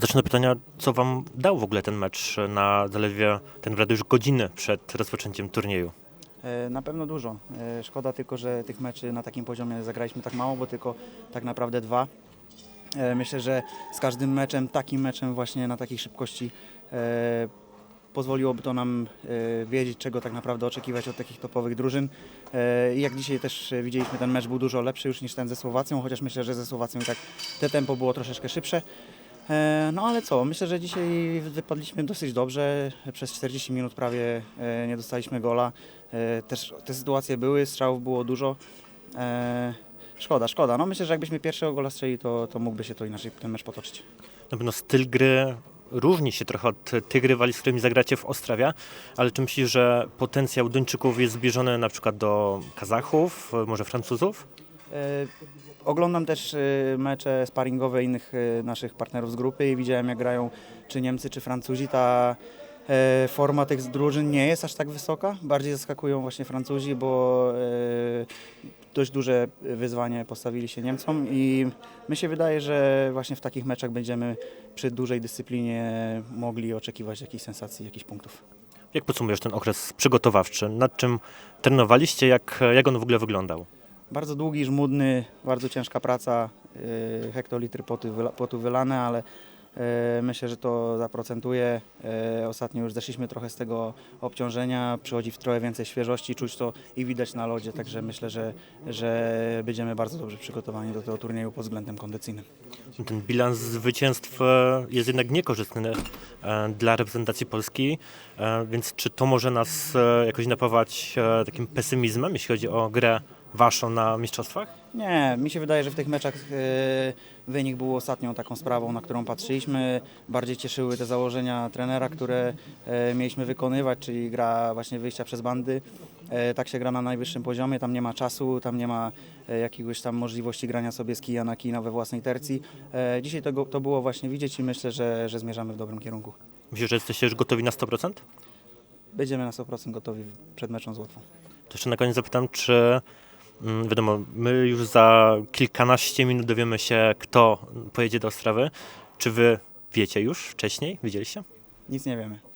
Zacznę od pytania, co wam dał w ogóle ten mecz na zaledwie ten naprawdę już godzinę przed rozpoczęciem turnieju? E, Na pewno dużo. E, Szkoda tylko, że tych meczy na takim poziomie zagraliśmy tak mało, bo tylko tak naprawdę dwa. E, Myślę, że z każdym meczem, takim meczem właśnie na takiej szybkości pozwoliłoby to nam e, wiedzieć, czego tak naprawdę oczekiwać od takich topowych drużyn. E, I jak dzisiaj też e, widzieliśmy, ten mecz był dużo lepszy już niż ten ze Słowacją, chociaż myślę, że ze Słowacją i tak te tempo było troszeczkę szybsze. No ale co, myślę, że dzisiaj wypadliśmy dosyć dobrze. Przez 40 minut prawie nie dostaliśmy gola. Też te sytuacje były, strzałów było dużo. Szkoda, szkoda. No myślę, że jakbyśmy pierwszego gola strzeli, to, to mógłby się to inaczej ten mecz potoczyć. Na pewno styl gry różni się trochę od tych rywali, z którymi zagracie w Ostrawie, ale czy myślisz, że potencjał Duńczyków jest zbliżony na przykład do Kazachów, może Francuzów? E, Oglądam też e, mecze sparingowe innych e, naszych partnerów z grupy i widziałem jak grają czy Niemcy, czy Francuzi. Ta forma tych drużyn nie jest aż tak wysoka. Bardziej zaskakują właśnie Francuzi, bo dość duże wyzwanie postawili się Niemcom i mi się wydaje, że właśnie w takich meczach będziemy przy dużej dyscyplinie mogli oczekiwać jakichś sensacji, jakichś punktów. Jak podsumujesz ten okres przygotowawczy? Nad czym trenowaliście? Jak, jak on w ogóle wyglądał? Bardzo długi, żmudny, bardzo ciężka praca, yy, hektolitry potu, potu wylane, ale myślę, że to zaprocentuje. Yy, Ostatnio już zeszliśmy trochę z tego obciążenia, przychodzi w trochę więcej świeżości, czuć to i widać na lodzie, także myślę, że, że będziemy bardzo dobrze przygotowani do tego turnieju pod względem kondycyjnym. Ten bilans zwycięstw e, jest jednak niekorzystny e, dla reprezentacji Polski, e, więc czy to może nas e, jakoś napawać e, takim pesymizmem, jeśli chodzi o grę waszą na mistrzostwach? Nie, mi się wydaje, że w tych meczach e, wynik był ostatnią taką sprawą, na którą patrzyliśmy. Bardziej cieszyły te założenia trenera, które e, mieliśmy wykonywać, czyli gra właśnie wyjścia przez bandy. E, tak się gra na najwyższym poziomie, tam nie ma czasu, tam nie ma e, jakiegoś tam możliwości grania sobie z kija na kija we własnej tercji. Dzisiaj to, to było właśnie widzieć i myślę, że, że zmierzamy w dobrym kierunku. Myślisz, że jesteście już gotowi na 100%? Będziemy na 100% gotowi przed meczem z Łotwą. To jeszcze na koniec zapytam, czy wiadomo, my już za kilkanaście minut dowiemy się, kto pojedzie do Ostrawy. Czy wy wiecie już wcześniej? Widzieliście? Nic nie wiemy.